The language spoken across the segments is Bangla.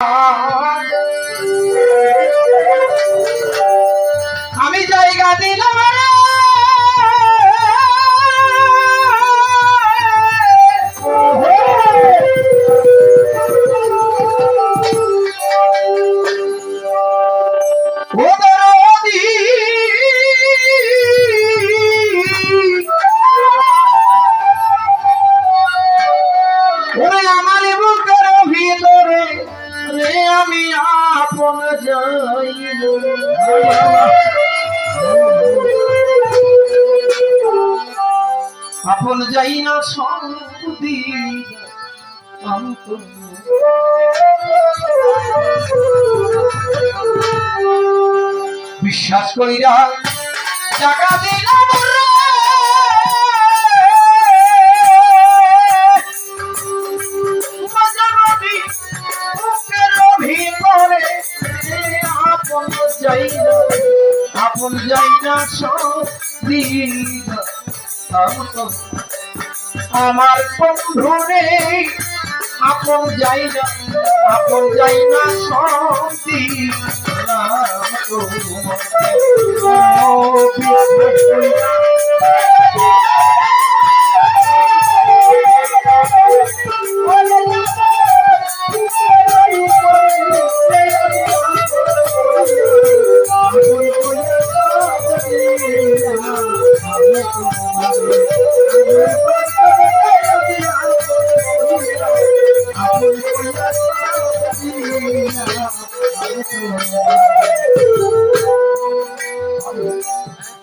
আমি বিশ্বাস আপন যাই না আপন যাই না সব দিন আমার বন্ধু রে আপন যাই না আপন যাই না সত্যি।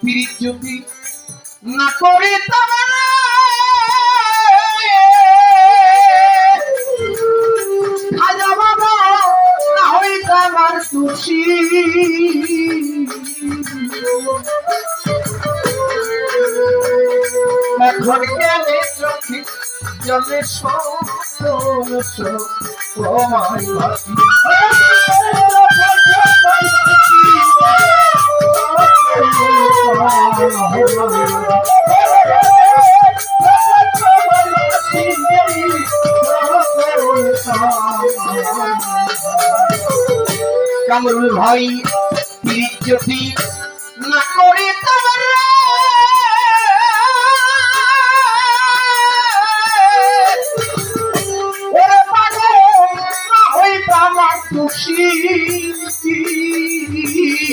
পিরিত যদি না করে খাজা বাবা আমার খুশি এখন কেন চোখে। জলে ভাসি কামরুল ভাই যদি না করে তোমার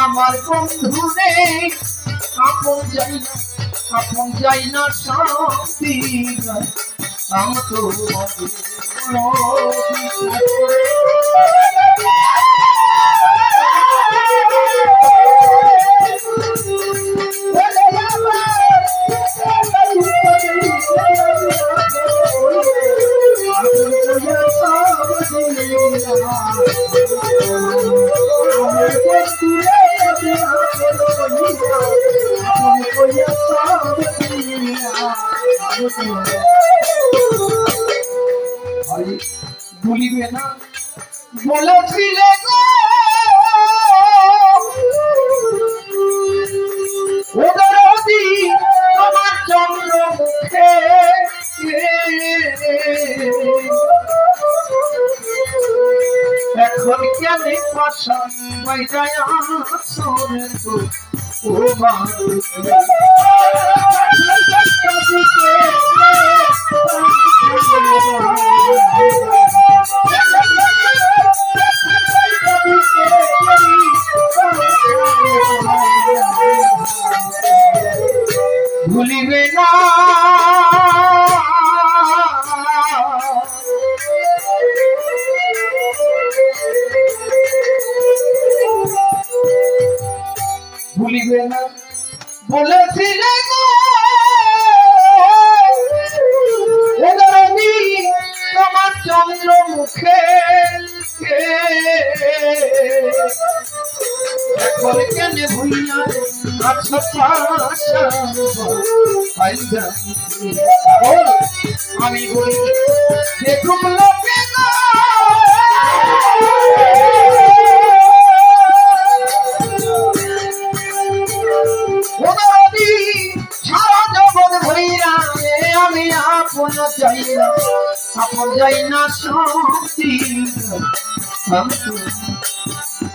আমার বন্ধু রে আপন যাই না আপন যাই না শান্তি আমি তো পাশান বাইরায় আসরে ও ভুলিবে কেন ভুইয়া আচ্ছা পাশা আমি বলি দেখুক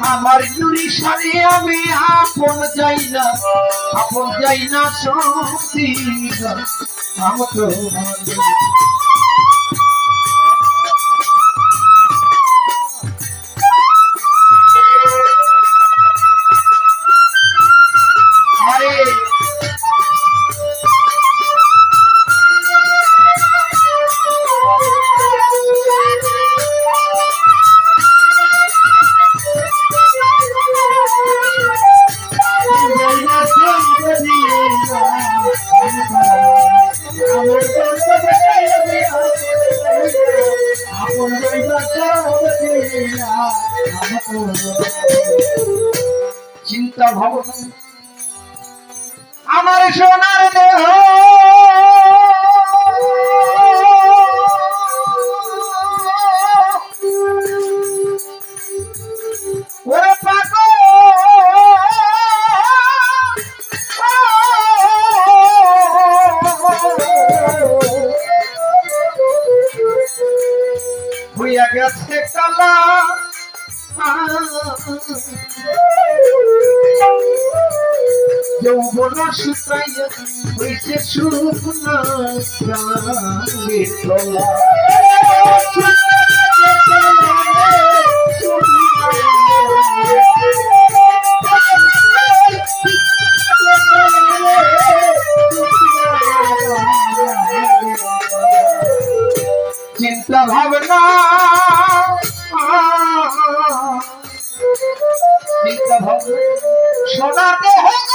আমার জুড়ি সারে আমি আপন যাই না আপন যাই না সত্যি আমি চিন্তা ভাবনা। আমার সোনার দেহ হইছে শুকনা প্রাণের চিন্তা ভাবনা চিন্তা ভাবনা হবে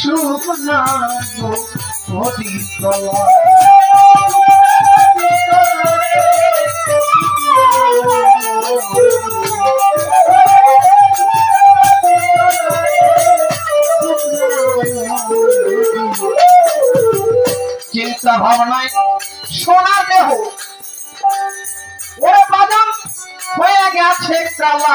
হইছে শুকনা নদী তলা চিন্তা ভাবনায় সোনা দেহ। ওরে বাদাম হয়ে গেছে কালা।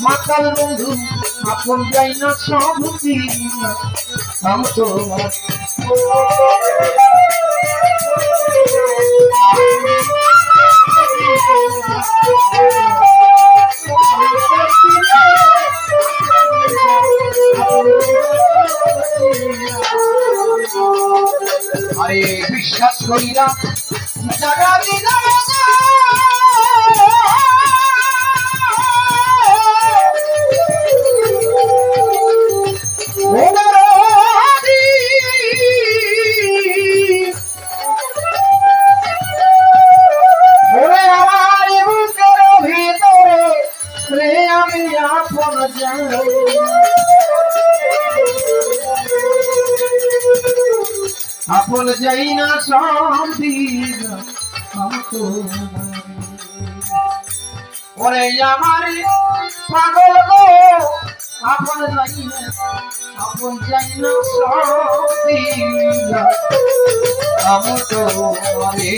মাতাল বন্ধু আপন যাই না সব আম তোমার আপন যাই না সব আমার পাগল গো, আপন যাই না, আপন যাই না সব আমি